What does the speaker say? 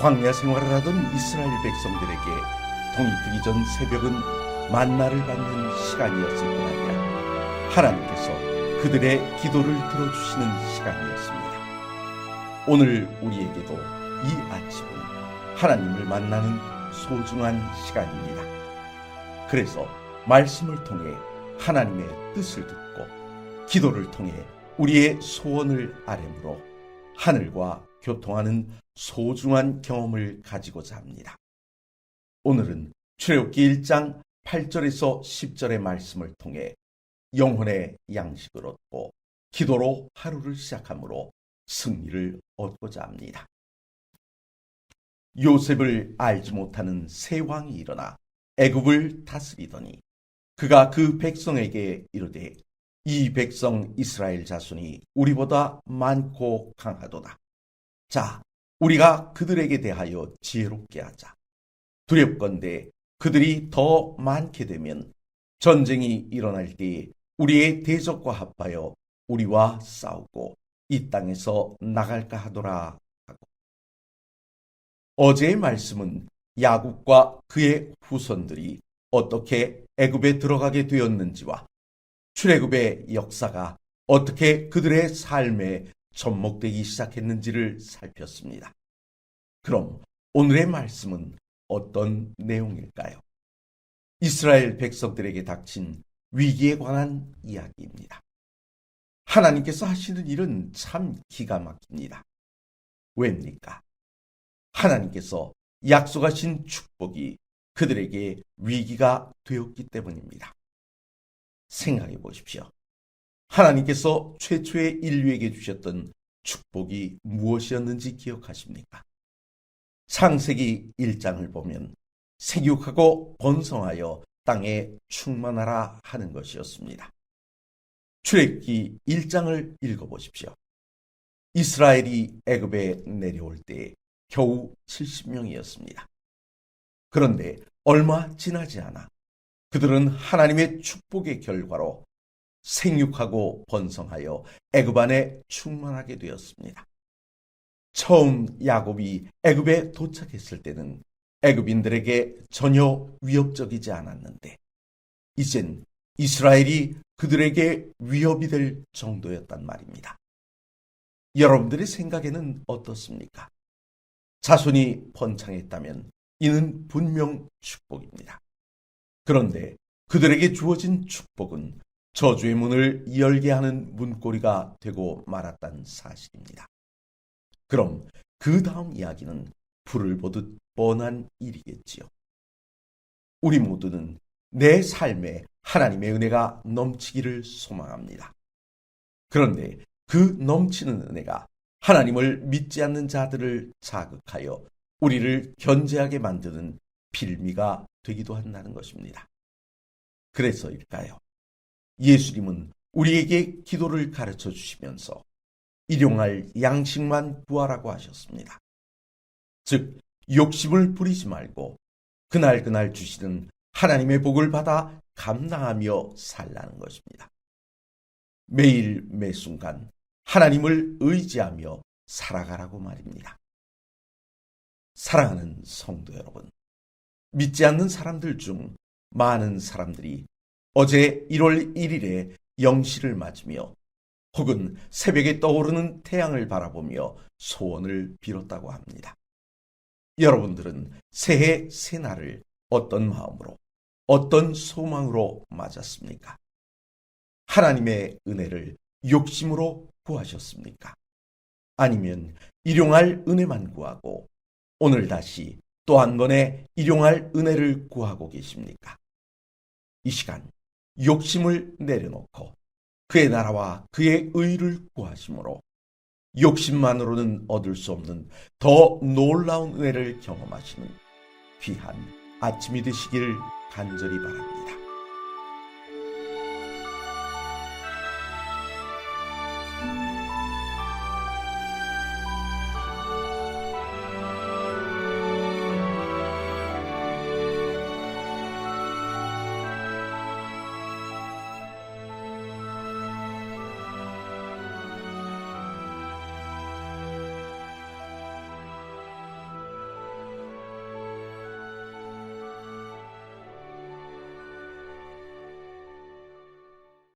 광야 생활을 하던 이스라엘 백성들에게 동이 트기 전 새벽은 만나를 받는 시간이었을 뿐 아니라 하나님께서 그들의 기도를 들어주시는 시간이었습니다. 오늘 우리에게도 이 아침은 하나님을 만나는 소중한 시간입니다. 그래서 말씀을 통해 하나님의 뜻을 듣고 기도를 통해 우리의 소원을 아뢰므로 하늘과 교통하는 소중한 경험을 가지고자 합니다. 오늘은 출애굽기 1장 8절에서 10절의 말씀을 통해 영혼의 양식을 얻고 기도로 하루를 시작함으로 승리를 얻고자 합니다. 요셉을 알지 못하는 세 왕이 일어나 애굽을 다스리더니 그가 그 백성에게 이르되 이 백성 이스라엘 자손이 우리보다 많고 강하도다. 자, 우리가 그들에게 대하여 지혜롭게 하자. 두렵건대 그들이 더 많게 되면 전쟁이 일어날 때 우리의 대적과 합하여 우리와 싸우고 이 땅에서 나갈까 하더라 하고 어제의 말씀은 야곱과 그의 후손들이 어떻게 애굽에 들어가게 되었는지와 출애굽의 역사가 어떻게 그들의 삶에 접목되기 시작했는지를 살폈습니다. 그럼 오늘의 말씀은 어떤 내용일까요? 이스라엘 백성들에게 닥친 위기에 관한 이야기입니다. 하나님께서 하시는 일은 참 기가 막힙니다. 왜입니까? 하나님께서 약속하신 축복이 그들에게 위기가 되었기 때문입니다. 생각해 보십시오. 하나님께서 최초의 인류에게 주셨던 축복이 무엇이었는지 기억하십니까? 창세기 1장을 보면 생육하고 번성하여 땅에 충만하라 하는 것이었습니다. 출애굽기 1장을 읽어보십시오. 이스라엘이 애굽에 내려올 때 겨우 70명이었습니다. 그런데 얼마 지나지 않아 그들은 하나님의 축복의 결과로 생육하고 번성하여 애굽 안에 충만하게 되었습니다. 처음 야곱이 애굽에 도착했을 때는 애굽인들에게 전혀 위협적이지 않았는데 이젠 이스라엘이 그들에게 위협이 될 정도였단 말입니다. 여러분들의 생각에는 어떻습니까? 자손이 번창했다면 이는 분명 축복입니다. 그런데 그들에게 주어진 축복은 저주의 문을 열게 하는 문고리가 되고 말았다는 사실입니다. 그럼 그 다음 이야기는 불을 보듯 뻔한 일이겠지요. 우리 모두는 내 삶에 하나님의 은혜가 넘치기를 소망합니다. 그런데 그 넘치는 은혜가 하나님을 믿지 않는 자들을 자극하여 우리를 견제하게 만드는 빌미가 되기도 한다는 것입니다. 그래서일까요? 예수님은 우리에게 기도를 가르쳐 주시면서 일용할 양식만 구하라고 하셨습니다. 즉, 욕심을 부리지 말고 그날그날 주시는 하나님의 복을 받아 감당하며 살라는 것입니다. 매일 매순간 하나님을 의지하며 살아가라고 말입니다. 사랑하는 성도 여러분, 믿지 않는 사람들 중 많은 사람들이 어제 1월 1일에 영시를 맞으며 혹은 새벽에 떠오르는 태양을 바라보며 소원을 빌었다고 합니다. 여러분들은 새해 새날을 어떤 마음으로, 어떤 소망으로 맞았습니까? 하나님의 은혜를 욕심으로 구하셨습니까? 아니면 일용할 은혜만 구하고 오늘 다시 또 한 번의 일용할 은혜를 구하고 계십니까? 이 시간 욕심을 내려놓고 그의 나라와 그의 의를 구하심으로 욕심만으로는 얻을 수 없는 더 놀라운 은혜를 경험하시는 귀한 아침이 되시기를 간절히 바랍니다.